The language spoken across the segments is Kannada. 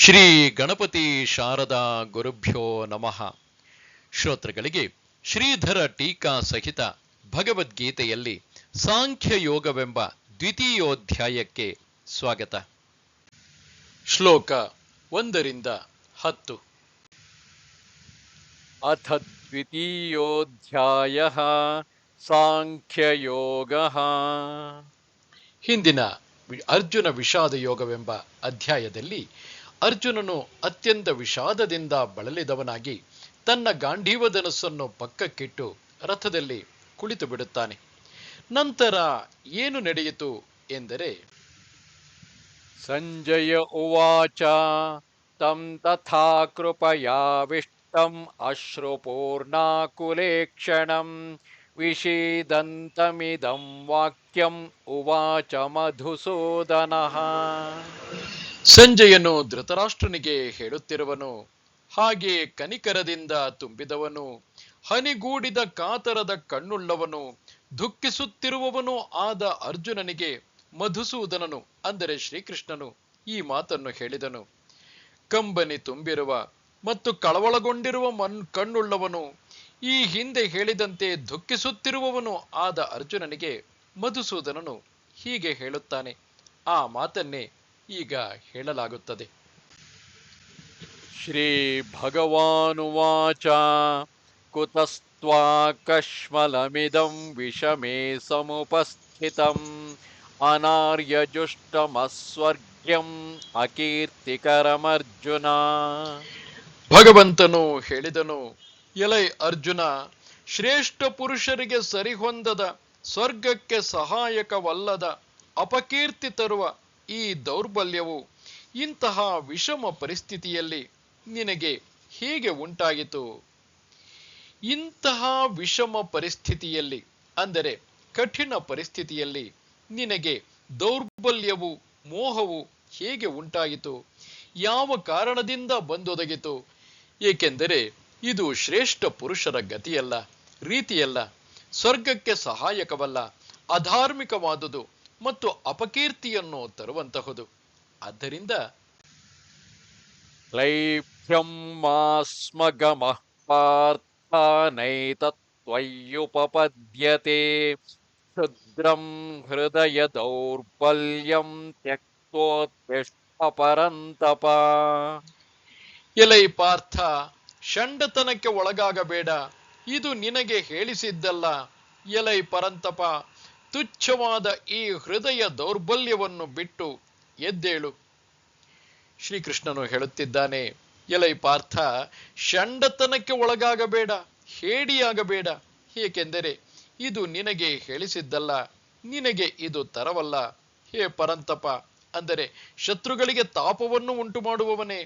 ಶ್ರೀ ಗಣಪತಿ ಶಾರದಾ ಗುರುಭ್ಯೋ ನಮಃ. ಶ್ರೋತೃಗಳಿಗೆ ಶ್ರೀಧರ ಟೀಕಾ ಸಹಿತ ಭಗವದ್ಗೀತೆಯಲ್ಲಿ ಸಾಂಖ್ಯಯೋಗವೆಂಬ ದ್ವಿತೀಯೋಧ್ಯಾಯಕ್ಕೆ ಸ್ವಾಗತ. ಶ್ಲೋಕ ಒಂದರಿಂದ ಹತ್ತು. ಅಥ ದ್ವಿತೀಯೋಧ್ಯಾಯ ಸಾಂಖ್ಯಯೋಗ ಹಿಂದಿನ ಅರ್ಜುನ ವಿಷಾದ ಯೋಗವೆಂಬ ಅಧ್ಯಾಯದಲ್ಲಿ ಅರ್ಜುನನು ಅತ್ಯಂತ ವಿಷಾದದಿಂದ ಬಳಲಿದವನಾಗಿ ತನ್ನ ಗಾಂಧೀವಧನಸ್ಸನ್ನು ಪಕ್ಕಕ್ಕಿಟ್ಟು ರಥದಲ್ಲಿ ಕುಳಿತು ಬಿಡುತ್ತಾನೆ. ನಂತರ ಏನು ನಡೆಯಿತು ಎಂದರೆ, ಸಂಜಯ ಉವಾಚ, ತಂ ತಥಾ ಕೃಪಯಾವಿಷ್ಟಂ ಅಶ್ರುಪೂರ್ಣಾಕುಲೇಕ್ಷಣಂ ವಿಷೀದಂತಮಿದಂ ವಾಕ್ಯಂ ಉವಾಚ ಮಧುಸೂದನಃ. ಸಂಜಯನು ಧೃತರಾಷ್ಟ್ರನಿಗೆ ಹೇಳುತ್ತಿರುವನು. ಹಾಗೆ ಕನಿಕರದಿಂದ ತುಂಬಿದವನು. ಹನಿಗೂಡಿದ ಕಾತರದ ಕಣ್ಣುಳ್ಳವನು. ದುಃಖಿಸುತ್ತಿರುವವನು ಆದ ಅರ್ಜುನನಿಗೆ, ಮಧುಸೂದನನು, ಅಂದರೆ ಶ್ರೀಕೃಷ್ಣನು ಈ ಮಾತನ್ನು ಹೇಳಿದನು. ಕಂಬನಿ ತುಂಬಿರುವ ಮತ್ತು ಕಳವಳಗೊಂಡಿರುವ ಮನ್, ಕಣ್ಣುಳ್ಳವನು, ಈ ಹಿಂದೆ ಹೇಳಿದಂತೆ ದುಃಖಿಸುತ್ತಿರುವವನು ಆದ ಅರ್ಜುನನಿಗೆ, ಮಧುಸೂದನನು, ಹೀಗೆ ಹೇಳುತ್ತಾನೆ. ಆ ಮಾತನ್ನೇ ಈಗ ಹೇಳಲಾಗುತ್ತದೆ. ಶ್ರೀ ಭಗವಾನುವಾಚ ಕುತಸ್ತ್ವಾಕಶ್ಮಲಮಿದಂ ವಿಷಮೇ ಸಮುಪಸ್ಥಿತಂ. ಅನಾರ್ಯಜುಷ್ಟಮಸ್ವರ್ಗ್ಯಂ ಅಕೀರ್ತಿಕರಮರ್ಜುನ. ಭಗವಂತನು ಹೇಳಿದನು ಎಲೈ ಅರ್ಜುನ ಶ್ರೇಷ್ಠ ಪುರುಷರಿಗೆ ಸರಿಹೊಂದದ ಸ್ವರ್ಗಕ್ಕೆ ಸಹಾಯಕವಲ್ಲದ ಅಪಕೀರ್ತಿ ತರುವ ಈ ದೌರ್ಬಲ್ಯವು ಇಂತಹ ವಿಷಮ ಪರಿಸ್ಥಿತಿಯಲ್ಲಿ ನಿನಗೆ ಹೇಗೆ ಉಂಟಾಯಿತು ಇಂತಹ ವಿಷಮ ಪರಿಸ್ಥಿತಿಯಲ್ಲಿ, ಅಂದರೆ ಕಠಿಣ ಪರಿಸ್ಥಿತಿಯಲ್ಲಿ ನಿನಗೆ ದೌರ್ಬಲ್ಯವು, ಮೋಹವು ಹೇಗೆ ಉಂಟಾಯಿತು ಯಾವ ಕಾರಣದಿಂದ ಬಂದೊದಗಿತು ಏಕೆಂದರೆ ಇದು ಶ್ರೇಷ್ಠ ಪುರುಷರ ಗತಿಯಲ್ಲ, ರೀತಿಯಲ್ಲ, ಸ್ವರ್ಗಕ್ಕೆ ಸಹಾಯಕವಲ್ಲ, ಅಧಾರ್ಮಿಕವಾದುದು. ಮತ್ತು ಅಪಕೀರ್ತಿಯನ್ನು ತರುವಂತಹುದು. ಆದ್ದರಿಂದ ಲೈಭ್ಯಂ ಮಾಸ್ಮಗಮಃ ಕ್ಷುದ್ರಂ ಹೃದಯ ದೌರ್ಬಲ್ಯಂ ತ್ಯಕ್ತೋತ್ಷ್ಠ ಪರಂತಪ ಎಲೈ ಪಾರ್ಥ ಷಂಡತನಕ್ಕೆ ಒಳಗಾಗಬೇಡ. ಇದು ನಿನಗೆ ಹೇಳಿಸಿದ್ದಲ್ಲ. ಎಲೈ ಪರಂತಪ ತುಚ್ಛವಾದ ಈ ಹೃದಯ ದೌರ್ಬಲ್ಯವನ್ನು ಬಿಟ್ಟು ಎದ್ದೇಳು. ಶ್ರೀಕೃಷ್ಣನು ಹೇಳುತ್ತಿದ್ದಾನೆ, ಎಲೈ ಪಾರ್ಥ, ಷಂಡತನಕ್ಕೆ ಒಳಗಾಗಬೇಡ, ಹೇಡಿಯಾಗಬೇಡ. ಏಕೆಂದರೆ ಇದು ನಿನಗೆ ಹೇಳಿಸಿದ್ದಲ್ಲ, ನಿನಗೆ ಇದು ತರವಲ್ಲ. ಹೇ ಪರಂತಪ, ಅಂದರೆ ಶತ್ರುಗಳಿಗೆ ತಾಪವನ್ನು ಉಂಟು ಮಾಡುವವನೇ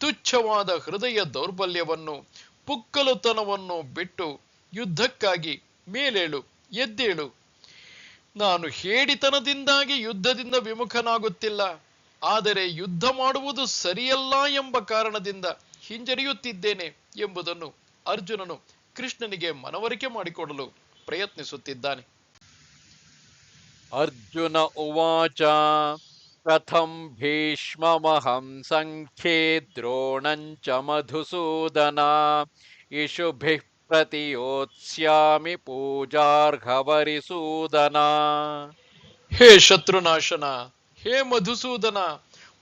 ತುಚ್ಛವಾದ ಹೃದಯ ದೌರ್ಬಲ್ಯವನ್ನು, ಪುಕ್ಕಲುತನವನ್ನು ಬಿಟ್ಟು ಯುದ್ಧಕ್ಕಾಗಿ ಮೇಲೇಳು, ಎದ್ದೇಳು. ನಾನು ಹೇಡಿತನದಿಂದಾಗಿ ಯುದ್ಧದಿಂದ ವಿಮುಖನಾಗುತ್ತಿಲ್ಲ. ಆದರೆ ಯುದ್ಧ ಮಾಡುವುದು ಸರಿಯಲ್ಲ ಎಂಬ ಕಾರಣದಿಂದ ಹಿಂಜರಿಯುತ್ತಿದ್ದೇನೆ ಎಂಬುದನ್ನು ಅರ್ಜುನನು ಕೃಷ್ಣನಿಗೆ ಮನವರಿಕೆ ಮಾಡಿಕೊಡಲು ಪ್ರಯತ್ನಿಸುತ್ತಿದ್ದಾನೆ. ಅರ್ಜುನ ಉವಾಚ ಕಥಂ ಭೀಷ್ಮಮಹಂ ಸಂಖ್ಯೆ ದ್ರೋಣಂಚ ಮಧುಸೂದನ ಇಶುಭಿಃ ಪ್ರತಿಯೋತ್ಸ್ಯಾಮಿ ಪೂಜಾರ್ಹವರಿಸೂದನ ಹೇ ಶತ್ರುನಾಶನ, ಹೇ ಮಧುಸೂದನ,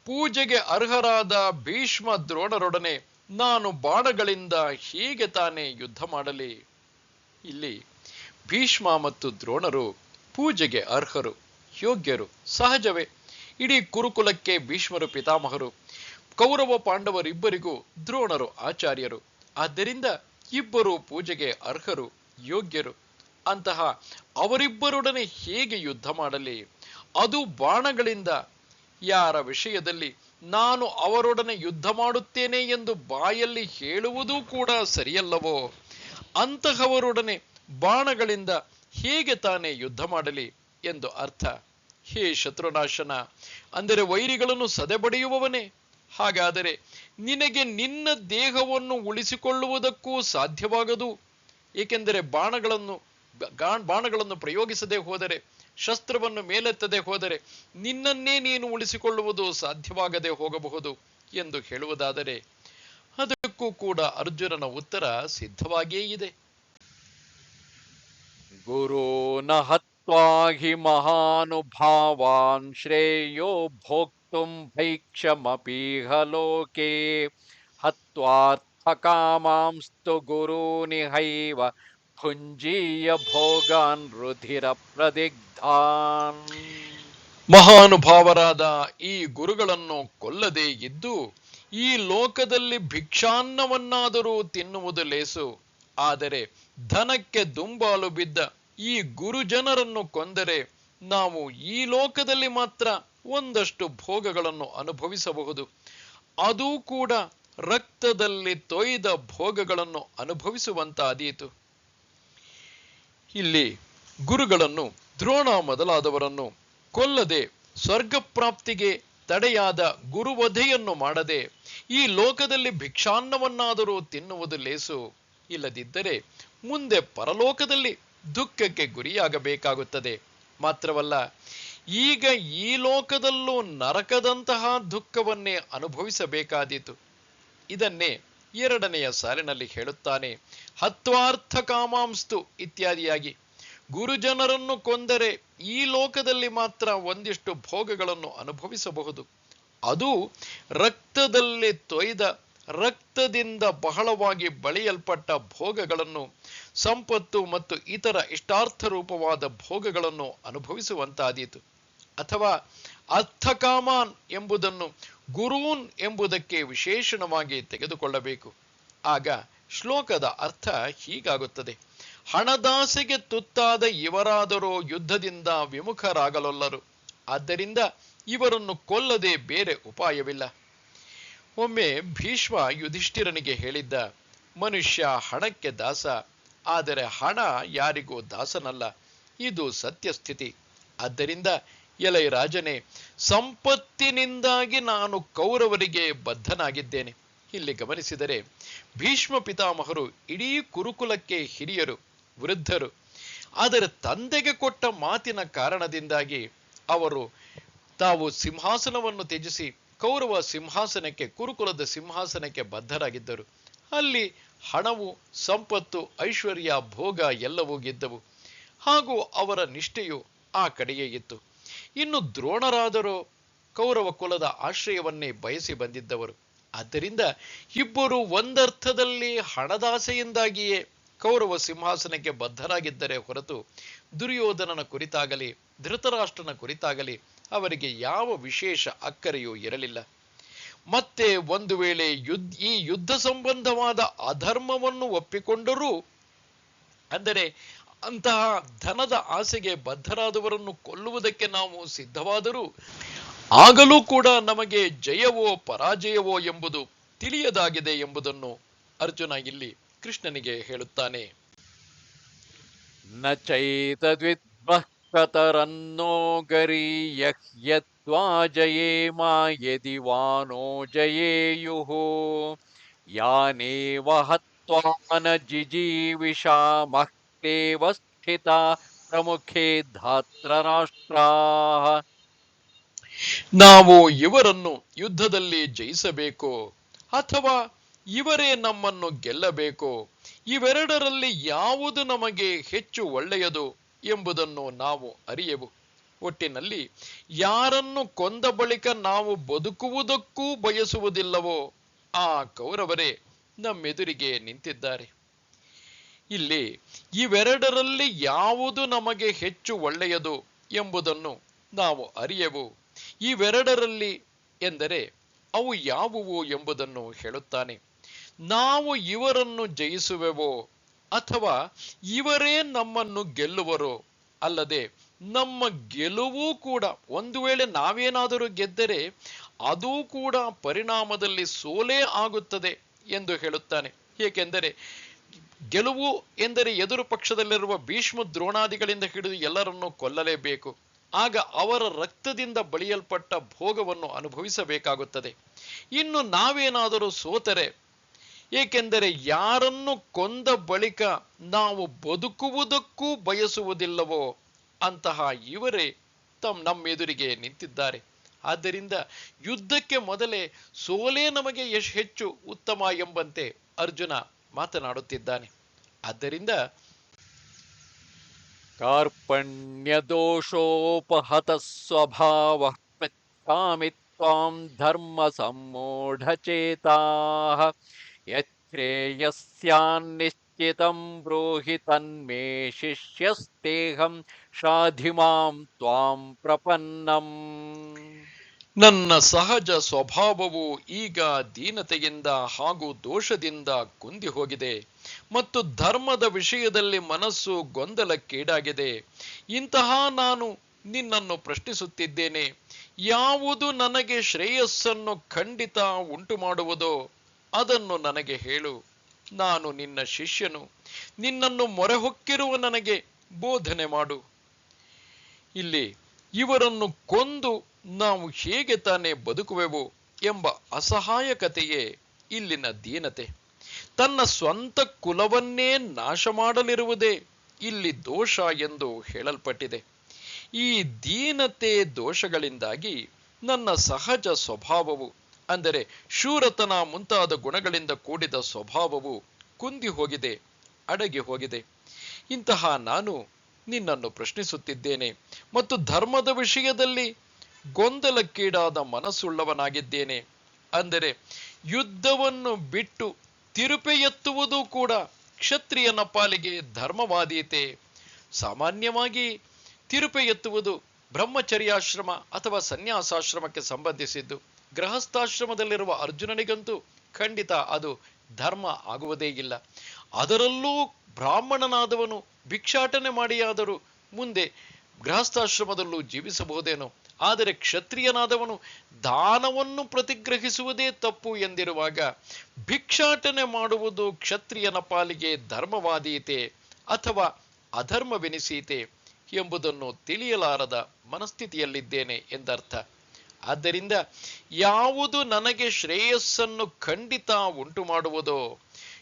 ಪೂಜೆಗೆ ಅರ್ಹರಾದ ಭೀಷ್ಮ ದ್ರೋಣರೊಡನೆ ನಾನು ಬಾಣಗಳಿಂದ ಹೀಗೆ ತಾನೇ ಯುದ್ಧ ಮಾಡಲಿ. ಇಲ್ಲಿ ಭೀಷ್ಮ ಮತ್ತು ದ್ರೋಣರು ಪೂಜೆಗೆ ಅರ್ಹರು, ಯೋಗ್ಯರು, ಸಹಜವೇ. ಇಡೀ ಕುರುಕುಲಕ್ಕೆ ಭೀಷ್ಮರು ಪಿತಾಮಹರು, ಕೌರವ ಪಾಂಡವರಿಬ್ಬರಿಗೂ ದ್ರೋಣರು ಆಚಾರ್ಯರು. ಆದ್ದರಿಂದ ಇಬ್ಬರು ಪೂಜೆಗೆ ಅರ್ಹರು, ಯೋಗ್ಯರು. ಅಂತಹ ಅವರಿಬ್ಬರೊಡನೆ ಹೇಗೆ ಯುದ್ಧ ಮಾಡಲಿ? ಅದು ಬಾಣಗಳಿಂದ. ಯಾರ ವಿಷಯದಲ್ಲಿ ನಾನು ಅವರೊಡನೆ ಯುದ್ಧ ಮಾಡುತ್ತೇನೆ ಎಂದು ಬಾಯಲ್ಲಿ ಹೇಳುವುದೂ ಕೂಡ ಸರಿಯಲ್ಲವೋ? ಅಂತಹವರೊಡನೆ ಬಾಣಗಳಿಂದ ಹೇಗೆ ತಾನೇ ಯುದ್ಧ ಮಾಡಲಿ ಎಂದು ಅರ್ಥ. ಹೇ ಶತ್ರುನಾಶನ, ಅಂದರೆ ವೈರಿಗಳನ್ನು ಸದೆಬಡಿಯುವವನೇ. ಹಾಗಾದರೆ ನಿನಗೆ ನಿನ್ನ ದೇಹವನ್ನು ಉಳಿಸಿಕೊಳ್ಳುವುದಕ್ಕೂ ಸಾಧ್ಯವಾಗದು. ಏಕೆಂದರೆ ಬಾಣಗಳನ್ನು ಬಾಣಗಳನ್ನು ಪ್ರಯೋಗಿಸದೆ ಹೋದರೆ, ಶಸ್ತ್ರವನ್ನು ಮೇಲೆತ್ತದೆ ಹೋದರೆ ನಿನ್ನನ್ನೇ ನೀನು ಉಳಿಸಿಕೊಳ್ಳುವುದು ಸಾಧ್ಯವಾಗದೆ ಹೋಗಬಹುದು ಎಂದು ಹೇಳುವುದಾದರೆ ಅದಕ್ಕೂ ಕೂಡ ಅರ್ಜುನನ ಉತ್ತರ ಸಿದ್ಧವಾಗಿಯೇ ಇದೆ. ಗುರು ಹಿ ಮಹಾನುಭಾವಾನ್ ಶ್ರೇಯೋ ಭೋಕ್ भोक्तुं भैक्षमपीह लोके हत्वार्थकामांस्तु गुरूनिहैव भुञ्जीय भोगान् रुधिरप्रदिग्धान् ಮಹಾನುಭಾವರಾದ ಈ ಗುರುಗಳನ್ನು ಕೊಲ್ಲದೆ ಇದ್ದು ಈ ಲೋಕದಲ್ಲಿ ಭಿಕ್ಷಾನ್ನವನ್ನಾದರೂ ತಿನ್ನುವುದು ಲೇಸು ಆದರೆ ಧನಕ್ಕೆ ದುಂಬಾಲು ಬಿದ್ದ ಈ ಗುರುಜನರನ್ನು ಕೊಂದರೆ ನಾವು ಈ ಲೋಕದಲ್ಲಿ ಮಾತ್ರ ಒಂದಷ್ಟು ಭೋಗಗಳನ್ನು ಅನುಭವಿಸಬಹುದು. ಅದೂ ಕೂಡ ರಕ್ತದಲ್ಲಿ ತೊಯ್ದ ಭೋಗಗಳನ್ನು ಅನುಭವಿಸುವಂತಾದೀತು. ಇಲ್ಲಿ ಗುರುಗಳನ್ನು ದ್ರೋಣ ಮೊದಲಾದವರನ್ನು ಕೊಲ್ಲದೆ ಸ್ವರ್ಗಪ್ರಾಪ್ತಿಗೆ ತಡೆಯಾದ ಗುರುವಧೆಯನ್ನು ಮಾಡದೆ ಈ ಲೋಕದಲ್ಲಿ ಭಿಕ್ಷಾನ್ನವನ್ನಾದರೂ ತಿನ್ನುವುದು ಲೇಸು. ಇಲ್ಲದಿದ್ದರೆ ಮುಂದೆ ಪರಲೋಕದಲ್ಲಿ ದುಃಖಕ್ಕೆ ಗುರಿಯಾಗಬೇಕಾಗುತ್ತದೆ. ಮಾತ್ರವಲ್ಲ ಈಗ ಈ ಲೋಕದಲ್ಲೂ ನರಕದಂತಹ ದುಃಖವನ್ನೇ ಅನುಭವಿಸಬೇಕಾದೀತು. ಇದನ್ನೇ ಎರಡನೆಯ ಸಾಲಿನಲ್ಲಿ ಹೇಳುತ್ತಾನೆ. ಹತ್ವಾರ್ಥ ಕಾಮಾಂಸ್ತು ಇತ್ಯಾದಿಯಾಗಿ. ಗುರುಜನರನ್ನು ಕೊಂದರೆ ಈ ಲೋಕದಲ್ಲಿ ಮಾತ್ರ ಒಂದಿಷ್ಟು ಭೋಗಗಳನ್ನು ಅನುಭವಿಸಬಹುದು. ಅದು ರಕ್ತದಲ್ಲಿ ತೊಯ್ದ, ರಕ್ತದಿಂದ ಬಹಳವಾಗಿ ಬಳಿಯಲ್ಪಟ್ಟ ಭೋಗಗಳನ್ನು, ಸಂಪತ್ತು ಮತ್ತು ಇತರ ಇಷ್ಟಾರ್ಥ ರೂಪವಾದ ಭೋಗಗಳನ್ನು ಅನುಭವಿಸುವಂತಾದೀತು. ಅಥವಾ ಅರ್ಥಕಾಮಾನ್ ಎಂಬುದನ್ನು ಗುರೂನ್ ಎಂಬುದಕ್ಕೆ ವಿಶೇಷಣವಾಗಿ ತೆಗೆದುಕೊಳ್ಳಬೇಕು. ಆಗ ಶ್ಲೋಕದ ಅರ್ಥ ಹೀಗಾಗುತ್ತದೆ. ಹಣದಾಸೆಗೆ ತುತ್ತಾದ ಇವರಾದರೋ ಯುದ್ಧದಿಂದ ವಿಮುಖರಾಗಲೊಲ್ಲರು. ಆದ್ದರಿಂದ ಇವರನ್ನು ಕೊಲ್ಲದೆ ಬೇರೆ ಉಪಾಯವಿಲ್ಲ. ಒಮ್ಮೆ ಭೀಷ್ಮ ಯುಧಿಷ್ಠಿರನಿಗೆ ಹೇಳಿದ್ದ, ಮನುಷ್ಯ ಹಣಕ್ಕೆ ದಾಸ, ಆದರೆ ಹಣ ಯಾರಿಗೂ ದಾಸನಲ್ಲ. ಇದು ಸತ್ಯಸ್ಥಿತಿ. ಆದ್ದರಿಂದ ಎಲೈ ರಾಜನೇ, ಸಂಪತ್ತಿನಿಂದಾಗಿ ನಾನು ಕೌರವರಿಗೆ ಬದ್ಧನಾಗಿದ್ದೇನೆ. ಇಲ್ಲಿ ಗಮನಿಸಿದರೆ, ಭೀಷ್ಮ ಪಿತಾಮಹರು ಇಡೀ ಕುರುಕುಲಕ್ಕೆ ಹಿರಿಯರು, ವೃದ್ಧರು. ಆದರೆ ತಂದೆಗೆ ಕೊಟ್ಟ ಮಾತಿನ ಕಾರಣದಿಂದಾಗಿ ಅವರು ತಾವು ಸಿಂಹಾಸನವನ್ನು ತ್ಯಜಿಸಿ ಕೌರವ ಸಿಂಹಾಸನಕ್ಕೆ, ಕುರುಕುಲದ ಸಿಂಹಾಸನಕ್ಕೆ ಬದ್ಧರಾಗಿದ್ದರು. ಅಲ್ಲಿ ಹಣವು, ಸಂಪತ್ತು, ಐಶ್ವರ್ಯ, ಭೋಗ ಎಲ್ಲವೂ ಗೆದ್ದವು. ಹಾಗೂ ಅವರ ನಿಷ್ಠೆಯು ಆ ಕಡೆಯೇ ಇತ್ತು. ಇನ್ನು ದ್ರೋಣರಾದರೂ ಕೌರವ ಕುಲದ ಆಶ್ರಯವನ್ನೇ ಬಯಸಿ ಬಂದಿದ್ದವರು. ಆದ್ದರಿಂದ ಇಬ್ಬರು ಒಂದರ್ಥದಲ್ಲಿ ಹಣದಾಸೆಯಿಂದಾಗಿಯೇ ಕೌರವ ಸಿಂಹಾಸನಕ್ಕೆ ಬದ್ಧರಾಗಿದ್ದರೆ ಹೊರತು ದುರ್ಯೋಧನನ ಕುರಿತಾಗಲಿ, ಧೃತರಾಷ್ಟ್ರನ ಕುರಿತಾಗಲಿ ಅವರಿಗೆ ಯಾವ ವಿಶೇಷ ಅಕ್ಕರೆಯೂ ಇರಲಿಲ್ಲ. ಮತ್ತೆ ಒಂದು ವೇಳೆ ಯುದ್ಧ, ಈ ಯುದ್ಧ ಸಂಬಂಧವಾದ ಅಧರ್ಮವನ್ನು ಒಪ್ಪಿಕೊಂಡರೂ, ಅಂದರೆ ಅಂತಹ ಧನದ ಆಸೆಗೆ ಬದ್ಧರಾದವರನ್ನು ಕೊಲ್ಲುವುದಕ್ಕೆ ನಾವು ಸಿದ್ಧವಾದರೂ ಆಗಲೂ ಕೂಡ ನಮಗೆ ಜಯವೋ ಪರಾಜಯವೋ ಎಂಬುದು ತಿಳಿಯದಾಗಿದೆ ಎಂಬುದನ್ನು ಅರ್ಜುನ ಇಲ್ಲಿ ಕೃಷ್ಣನಿಗೆ ಹೇಳುತ್ತಾನೆ. ನ ಕತರನ್ನೋ ಜಯೇ ಮಾ ಯದಿ ವಾನೋ ಜಯೇಯುಃ ಯಾನೇವ ಹತ್ವಾನ ಜಿಜೀವಿಷಾಮಃ यानेव हत्वा न जिजीविषामः तेव स्थिता प्रमुखे धात्रराष्ट्राः ನಾವು ಇವರನ್ನು ಯುದ್ಧದಲ್ಲಿ ಜಯಿಸಬೇಕೋ ಅಥವಾ ಇವರೇ ನಮ್ಮನ್ನು ಗೆಲ್ಲಬೇಕೋ ಇವೆರಡರಲ್ಲಿ ಯಾವುದು ನಮಗೆ ಹೆಚ್ಚು ಒಳ್ಳೆಯದು ಎಂಬುದನ್ನು ನಾವು ಅರಿಯೆವು ಒಟ್ಟಿನಲ್ಲಿ ಯಾರನ್ನು ಕೊಂದ ಬಳಿಕ ನಾವು ಬದುಕುವುದಕ್ಕೂ ಬಯಸುವುದಿಲ್ಲವೋ ಆ ಕೌರವರೇ ನಮ್ಮೆದುರಿಗೆ ನಿಂತಿದ್ದಾರೆ ಇಲ್ಲಿ ಇವೆರಡರಲ್ಲಿ ಯಾವುದು ನಮಗೆ ಹೆಚ್ಚು ಒಳ್ಳೆಯದು ಎಂಬುದನ್ನು ನಾವು ಅರಿಯೆವು. ಇವೆರಡರಲ್ಲಿ ಎಂದರೆ ಅವು ಯಾವುವು ಎಂಬುದನ್ನು ಹೇಳುತ್ತಾನೆ. ನಾವು ಇವರನ್ನು ಜಯಿಸುವೆವೋ ಅಥವಾ ಇವರೇ ನಮ್ಮನ್ನು ಗೆಲ್ಲುವರು? ಅಲ್ಲದೆ ನಮ್ಮ ಗೆಲುವು ಕೂಡ ಒಂದು ವೇಳೆ ನಾವೇನಾದರೂ ಗೆದ್ದರೆ ಅದೂ ಕೂಡ ಪರಿಣಾಮದಲ್ಲಿ ಸೋಲೇ ಆಗುತ್ತದೆ ಎಂದು ಹೇಳುತ್ತಾನೆ. ಏಕೆಂದರೆ ಗೆಲುವು ಎಂದರೆ ಎದುರು ಪಕ್ಷದಲ್ಲಿರುವ ಭೀಷ್ಮ ದ್ರೋಣಾದಿಗಳಿಂದ ಹಿಡಿದು ಎಲ್ಲರನ್ನೂ ಕೊಲ್ಲಲೇಬೇಕು. ಆಗ ಅವರ ರಕ್ತದಿಂದ ಬಳಿಯಲ್ಪಟ್ಟ ಭೋಗವನ್ನು ಅನುಭವಿಸಬೇಕಾಗುತ್ತದೆ. ಇನ್ನು ನಾವೇನಾದರೂ ಸೋತರೆ, ಏಕೆಂದರೆ ಯಾರನ್ನು ಕೊಂದ ಬಳಿಕ ನಾವು ಬದುಕುವುದಕ್ಕೂ ಬಯಸುವುದಿಲ್ಲವೋ ಅಂತಹ ಇವರೇ ತಮ್ ನಮ್ಮೆದುರಿಗೆ ನಿಂತಿದ್ದಾರೆ. ಆದ್ದರಿಂದ ಯುದ್ಧಕ್ಕೆ ಮೊದಲೇ ಸೋಲೇ ನಮಗೆ ಯಶ್ ಹೆಚ್ಚು ಉತ್ತಮ ಎಂಬಂತೆ ಅರ್ಜುನ ಮಾತನಾಡುತ್ತಿದ್ದಾನೆ ಆದ್ದರಿಂದ कार्पण्यदोषोपहतः स्वभावः पृच्छामि त्वां धर्मसम्मूढचेताः यच्छ्रेयस्यान्निश्चितं ब्रूहि तन्मे शिष्यस्तेऽहं शाधि मां त्वां प्रपन्नम् ನನ್ನ ಸಹಜ ಸ್ವಭಾವವು ಈಗ ದೀನತೆಯಿಂದ ಹಾಗೂ ದೋಷದಿಂದ ಕುಂದಿ ಹೋಗಿದೆ ಮತ್ತು ಧರ್ಮದ ವಿಷಯದಲ್ಲಿ ಮನಸ್ಸು ಗೊಂದಲಕ್ಕೀಡಾಗಿದೆ. ಇಂತಹ ನಾನು ನಿನ್ನನ್ನು ಪ್ರಶ್ನಿಸುತ್ತಿದ್ದೇನೆ. ಯಾವುದು ನನಗೆ ಶ್ರೇಯಸ್ಸನ್ನು ಖಂಡಿತ ಉಂಟು ಮಾಡುವುದೋ ಅದನ್ನು ನನಗೆ ಹೇಳು. ನಾನು ನಿನ್ನ ಶಿಷ್ಯನು. ನಿನ್ನನ್ನು ಮೊರೆಹೊಕ್ಕಿರುವ ನನಗೆ ಬೋಧನೆ ಮಾಡು. ಇಲ್ಲಿ ಇವರನ್ನು ಕೊಂದು ನಾವು ಹೇಗೆ ತಾನೇ ಬದುಕುವೆವು ಎಂಬ ಅಸಹಾಯಕತೆಯೇ ಇಲ್ಲಿನ ದೀನತೆ. ತನ್ನ ಸ್ವಂತ ಕುಲವನ್ನೇ ನಾಶ ಮಾಡಲಿರುವುದೇ ಇಲ್ಲಿ ದೋಷ ಎಂದು ಹೇಳಲ್ಪಟ್ಟಿದೆ. ಈ ದೀನತೆ ದೋಷಗಳಿಂದಾಗಿ ನನ್ನ ಸಹಜ ಸ್ವಭಾವವು, ಅಂದರೆ ಶೂರತನ ಮುಂತಾದ ಗುಣಗಳಿಂದ ಕೂಡಿದ ಸ್ವಭಾವವು ಕುಂದಿ ಹೋಗಿದೆ ಅಡಗಿ ಹೋಗಿದೆ ಇಂತಹ ನಾನು ನಿನ್ನನ್ನು ಪ್ರಶ್ನಿಸುತ್ತಿದ್ದೇನೆ. ಮತ್ತು ಧರ್ಮದ ವಿಷಯದಲ್ಲಿ ಗೊಂದಲಕ್ಕೀಡಾದ ಮನಸ್ಸುಳ್ಳವನಾಗಿದ್ದೇನೆ. ಅಂದರೆ ಯುದ್ಧವನ್ನು ಬಿಟ್ಟು ತಿರುಪೆ ಎತ್ತುವುದು ಕೂಡ ಕ್ಷತ್ರಿಯನ ಪಾಲಿಗೆ ಧರ್ಮವಾದೀತೆ. ಸಾಮಾನ್ಯವಾಗಿ ತಿರುಪೆ ಎತ್ತುವುದು ಬ್ರಹ್ಮಚರ್ಯಾಶ್ರಮ ಅಥವಾ ಸನ್ಯಾಸಾಶ್ರಮಕ್ಕೆ ಸಂಬಂಧಿಸಿದ್ದು. ಗೃಹಸ್ಥಾಶ್ರಮದಲ್ಲಿರುವ ಅರ್ಜುನನಿಗಂತೂ ಖಂಡಿತ ಅದು ಧರ್ಮ ಆಗುವುದೇ ಇಲ್ಲ. ಅದರಲ್ಲೂ ಬ್ರಾಹ್ಮಣನಾದವನು ಭಿಕ್ಷಾಟನೆ ಮಾಡಿಯಾದರೂ ಮುಂದೆ ಗೃಹಸ್ಥಾಶ್ರಮದಲ್ಲೂ ಜೀವಿಸಬಹುದೇನೋ. ಆದರೆ ಕ್ಷತ್ರಿಯನಾದವನು ದಾನವನ್ನು ಪ್ರತಿಗ್ರಹಿಸುವುದೇ ತಪ್ಪು ಎಂದಿರುವಾಗ ಭಿಕ್ಷಾಟನೆ ಮಾಡುವುದು ಕ್ಷತ್ರಿಯನ ಪಾಲಿಗೆ ಧರ್ಮವಾದೀತೆ ಅಥವಾ ಅಧರ್ಮವೆನಿಸೀತೆ ಎಂಬುದನ್ನು ತಿಳಿಯಲಾರದ ಮನಸ್ಥಿತಿಯಲ್ಲಿದ್ದೇನೆ ಎಂದರ್ಥ. ಆದ್ದರಿಂದ ಯಾವುದು ನನಗೆ ಶ್ರೇಯಸ್ಸನ್ನು ಖಂಡಿತ ಉಂಟು ಮಾಡುವುದೋ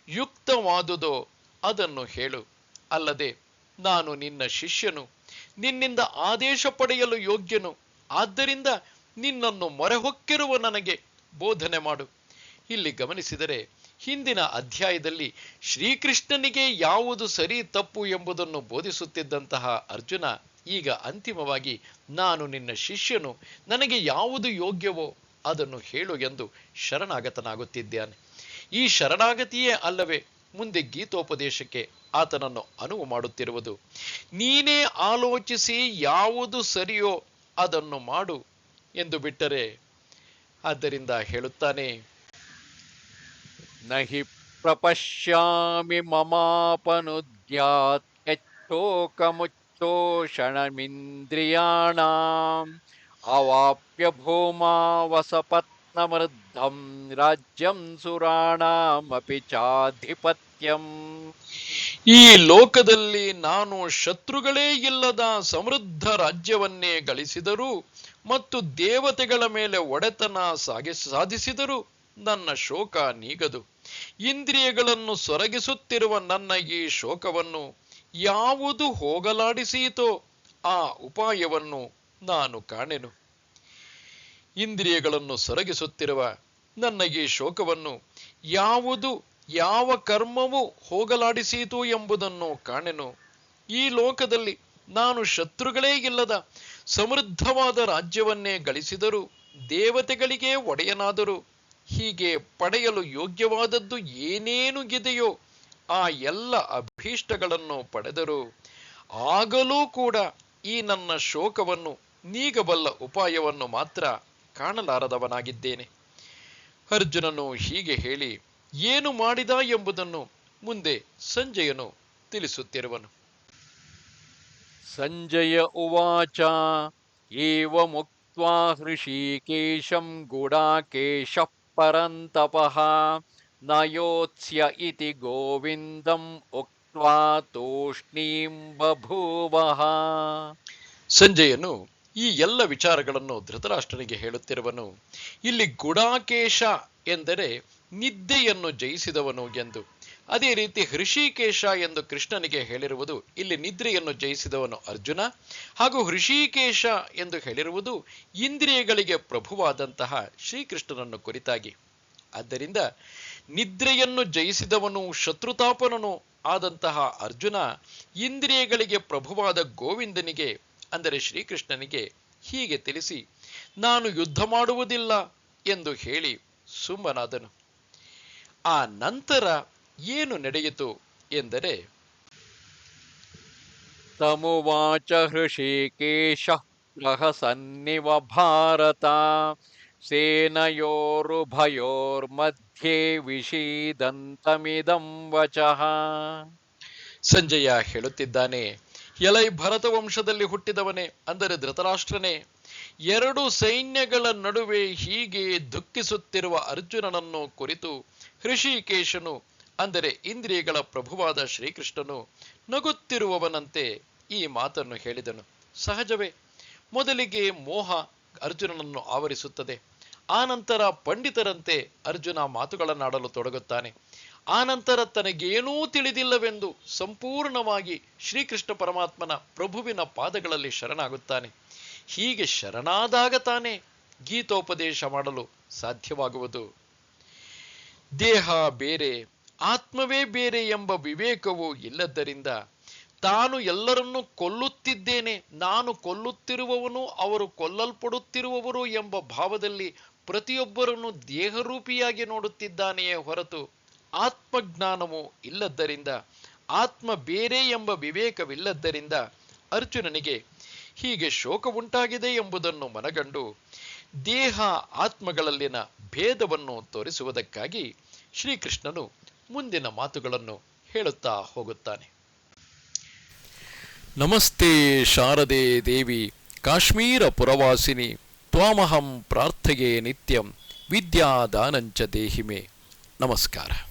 ಯುಕ್ತವಾದುದೋ ಅದನ್ನು ಹೇಳು. ಅಲ್ಲದೆ ನಾನು ನಿನ್ನ ಶಿಷ್ಯನು, ನಿನ್ನಿಂದ ಆದೇಶ ಪಡೆಯಲು ಯೋಗ್ಯನು, ಆದ್ದರಿಂದ ನಿನ್ನನ್ನು ಮೊರೆಹೊಕ್ಕಿರುವ ನನಗೆ ಬೋಧನೆ ಮಾಡು. ಇಲ್ಲಿ ಗಮನಿಸಿದರೆ ಹಿಂದಿನ ಅಧ್ಯಾಯದಲ್ಲಿ ಶ್ರೀಕೃಷ್ಣನಿಗೆ ಯಾವುದು ಸರಿ ತಪ್ಪು ಎಂಬುದನ್ನು ಬೋಧಿಸುತ್ತಿದ್ದಂತಹ ಅರ್ಜುನ, ಈಗ ಅಂತಿಮವಾಗಿ ನಾನು ನಿನ್ನ ಶಿಷ್ಯನು, ನನಗೆ ಯಾವುದು ಯೋಗ್ಯವೋ ಅದನ್ನು ಹೇಳು ಎಂದು ಶರಣಾಗತನಾಗುತ್ತಿದ್ದಾನೆ. ಈ ಶರಣಾಗತಿಯೇ ಅಲ್ಲವೇ ಮುಂದೆ ಗೀತೋಪದೇಶಕ್ಕೆ ಆತನನ್ನು ಅನುವು ಮಾಡುತ್ತಿರುವುದು. ನೀನೇ ಆಲೋಚಿಸಿ ಯಾವುದು ಸರಿಯೋ ಅದನ್ನು ಮಾಡು ಎಂದು ಬಿಟ್ಟರೆ ಆದ್ದರಿಂದ ಹೇಳುತ್ತಾನೆ, ನಹಿ ಪ್ರಪಶ್ಯಾಮಿ ಮಮಾಪನುದ್ಯಾತ್ ಮುಚ್ಚೋಷಣಮಿಂದ್ರಿಯಾಣ ಅವಾಪ್ಯ ಭೂಮಾವಸಪತ್ वसपत्नमृद्धं राज्यं सुराणामपि चाधिपत्यम् ಈ ಲೋಕದಲ್ಲಿ ನಾನು ಶತ್ರುಗಳೇ ಇಲ್ಲದ ಸಮೃದ್ಧ ರಾಜ್ಯವನ್ನೇ ಗಳಿಸಿದರೂ ಮತ್ತು ದೇವತೆಗಳ ಮೇಲೆ ಒಡೆತನ ಸಾಗಿ ಸಾಧಿಸಿದರೂ ನನ್ನ ಶೋಕ ನೀಗದು ಇಂದ್ರಿಯಗಳನ್ನು ಸೊರಗಿಸುತ್ತಿರುವ ನನ್ನ ಈ ಶೋಕವನ್ನು ಯಾವುದು ಹೋಗಲಾಡಿಸೀತೋ ಆ ಉಪಾಯವನ್ನು ನಾನು ಕಾಣೆನು ಇಂದ್ರಿಯಗಳನ್ನು ಸೊರಗಿಸುತ್ತಿರುವ ನನ್ನ ಈ ಶೋಕವನ್ನು ಯಾವುದು, ಯಾವ ಕರ್ಮವು ಹೋಗಲಾಡಿಸಿತು ಎಂಬುದನ್ನು ಕಾಣೆನು. ಈ ಲೋಕದಲ್ಲಿ ನಾನು ಶತ್ರುಗಳೇ ಇಲ್ಲದ ಸಮೃದ್ಧವಾದ ರಾಜ್ಯವನ್ನೇ ಗಳಿಸಿದರು ದೇವತೆಗಳಿಗೆ ಒಡೆಯನಾದರೂ ಹೀಗೆ ಪಡೆಯಲು ಯೋಗ್ಯವಾದದ್ದು ಏನೇನು ಇದೆಯೋ ಆ ಎಲ್ಲ ಅಭೀಷ್ಟಗಳನ್ನು ಪಡೆದರು ಆಗಲೂ ಕೂಡ ಈ ನನ್ನ ಶೋಕವನ್ನು ನೀಗಬಲ್ಲ ಉಪಾಯವನ್ನು ಮಾತ್ರ ಕಾಣಲಾರದವನಾಗಿದ್ದೇನೆ. ಅರ್ಜುನನು ಹೀಗೆ ಹೇಳಿ ಏನು ಮಾಡಿದ ಎಂಬುದನ್ನು ಮುಂದೆ ಸಂಜಯನು ತಿಳಿಸುತ್ತಿರುವನು. ಸಂಜಯ ಉವಾಚ ಏವ ಮುಕ್ತ ಹೃಷಿಕೇಶಂ ಗುಡಾಕೇಶ ಪರಂತಪಃ ನಯೋತ್ಸ್ಯ ಇತಿ ಗೋವಿಂದಂ ಉಕ್ವಾ ತೂಷ್ಣೀಂ ಬಭೂವಃ. ಸಂಜಯನು ಈ ಎಲ್ಲ ವಿಚಾರಗಳನ್ನು ಧೃತರಾಷ್ಟ್ರನಿಗೆ ಹೇಳುತ್ತಿರುವನು, ಇಲ್ಲಿ ಗುಡಾಕೇಶ ಎಂದರೆ ನಿದ್ದೆಯನ್ನು ಜಯಿಸಿದವನು ಎಂದು. ಅದೇ ರೀತಿ ಹೃಷಿಕೇಶ ಎಂದು ಕೃಷ್ಣನಿಗೆ ಹೇಳಿರುವುದು, ಇಲ್ಲಿ ನಿದ್ರೆಯನ್ನು ಜಯಿಸಿದವನು ಅರ್ಜುನ, ಹಾಗೂ ಹೃಷಿಕೇಶ ಎಂದು ಹೇಳಿರುವುದು ಇಂದ್ರಿಯಗಳಿಗೆ ಪ್ರಭುವಾದಂತಹ ಶ್ರೀಕೃಷ್ಣನನ್ನು ಕುರಿತಾಗಿ. ಆದ್ದರಿಂದ ನಿದ್ರೆಯನ್ನು ಜಯಿಸಿದವನು ಶತ್ರುತಾಪನನು ಆದಂತಹ ಅರ್ಜುನ ಇಂದ್ರಿಯಗಳಿಗೆ ಪ್ರಭುವಾದ ಗೋವಿಂದನಿಗೆ ಅಂದರೆ ಶ್ರೀಕೃಷ್ಣನಿಗೆ ಹೀಗೆ ತಿಳಿಸಿ ನಾನು ಯುದ್ಧ ಮಾಡುವುದಿಲ್ಲ ಎಂದು ಹೇಳಿ ಸುಮ್ಮನಾದನು. ಆ ನಂತರ ಏನು ನಡೆಯಿತು ಎಂದರೆ ತಮುವಾಚ ಹೃಷಿಕೇಶ ಸನ್ನಿವ ಭಾರತ ಸೇನಯೋರುಭಯೋರ್ಮಧ್ಯೆ ವಿಷೀದಂತಮಿದಂ ವಚಃ. ಸಂಜಯ ಹೇಳುತ್ತಿದ್ದಾನೆ ಎಲೈ ಭರತ ವಂಶದಲ್ಲಿ ಹುಟ್ಟಿದವನೇ, ಅಂದರೆ ಧೃತರಾಷ್ಟ್ರನೇ. ಎರಡು ಸೈನ್ಯಗಳ ನಡುವೆ ಹೀಗೆ ದುಃಖಿಸುತ್ತಿರುವ ಅರ್ಜುನನನ್ನು ಕುರಿತು ಹೃಷಿಕೇಶನು, ಅಂದರೆ ಇಂದ್ರಿಯಗಳ ಪ್ರಭುವಾದ ಶ್ರೀಕೃಷ್ಣನು, ನಗುತ್ತಿರುವವನಂತೆ ಈ ಮಾತನ್ನು ಹೇಳಿದನು. ಸಹಜವೇ, ಮೊದಲಿಗೆ ಮೋಹ ಅರ್ಜುನನನ್ನು ಆವರಿಸುತ್ತದೆ, ಆನಂತರ ಪಂಡಿತರಂತೆ ಅರ್ಜುನ ಮಾತುಗಳನ್ನಾಡಲು ತೊಡಗುತ್ತಾನೆ. ಆನಂತರ ತನಗೇನೂ ತಿಳಿದಿಲ್ಲವೆಂದು ಸಂಪೂರ್ಣವಾಗಿ ಶ್ರೀಕೃಷ್ಣ ಪರಮಾತ್ಮನ ಪ್ರಭುವಿನ ಪಾದಗಳಲ್ಲಿ ಶರಣಾಗುತ್ತಾನೆ. ಹೀಗೆ ಶರಣಾದಾಗ ತಾನೇ ಗೀತೋಪದೇಶ ಮಾಡಲು ಸಾಧ್ಯವಾಗುವುದು. ದೇಹ ಬೇರೆ, ಆತ್ಮವೇ ಬೇರೆ ಎಂಬ ವಿವೇಕವು ಇಲ್ಲದ್ದರಿಂದ ತಾನು ಎಲ್ಲರನ್ನೂ ಕೊಲ್ಲುತ್ತಿದ್ದೇನೆ, ನಾನು ಕೊಲ್ಲುತ್ತಿರುವವನು, ಅವರು ಕೊಲ್ಲಲ್ಪಡುತ್ತಿರುವವರು ಎಂಬ ಭಾವದಲ್ಲಿ ಪ್ರತಿಯೊಬ್ಬರನ್ನು ದೇಹರೂಪಿಯಾಗಿ ನೋಡುತ್ತಿದ್ದಾನೆಯೇ ಹೊರತು ಆತ್ಮಜ್ಞಾನವು ಇಲ್ಲದ್ದರಿಂದ, ಆತ್ಮ ಬೇರೆ ಎಂಬ ವಿವೇಕವಿಲ್ಲದ್ದರಿಂದ ಅರ್ಜುನನಿಗೆ ಹೀಗೆ ಶೋಕ ಉಂಟಾಗಿದೆ ಎಂಬುದನ್ನು ಮನಗಂಡು ದೇಹ ಆತ್ಮಗಳಲ್ಲಿನ ಭೇದವನ್ನು ತೋರಿಸುವುದಕ್ಕಾಗಿ ಶ್ರೀಕೃಷ್ಣನು ಮುಂದಿನ ಮಾತುಗಳನ್ನು ಹೇಳುತ್ತಾ ಹೋಗುತ್ತಾನೆ. ನಮಸ್ತೆ ಶಾರದೆ ದೇವಿ, ಕಾಶ್ಮೀರ ಪುರವಾಸಿನಿ, ತ್ವಾಮಹಂ ಪ್ರಾರ್ಥೆಯೇ ನಿತ್ಯಂ, ವಿದ್ಯಾದಾನಂಚ ದೇಹಿಮೆ. ನಮಸ್ಕಾರ.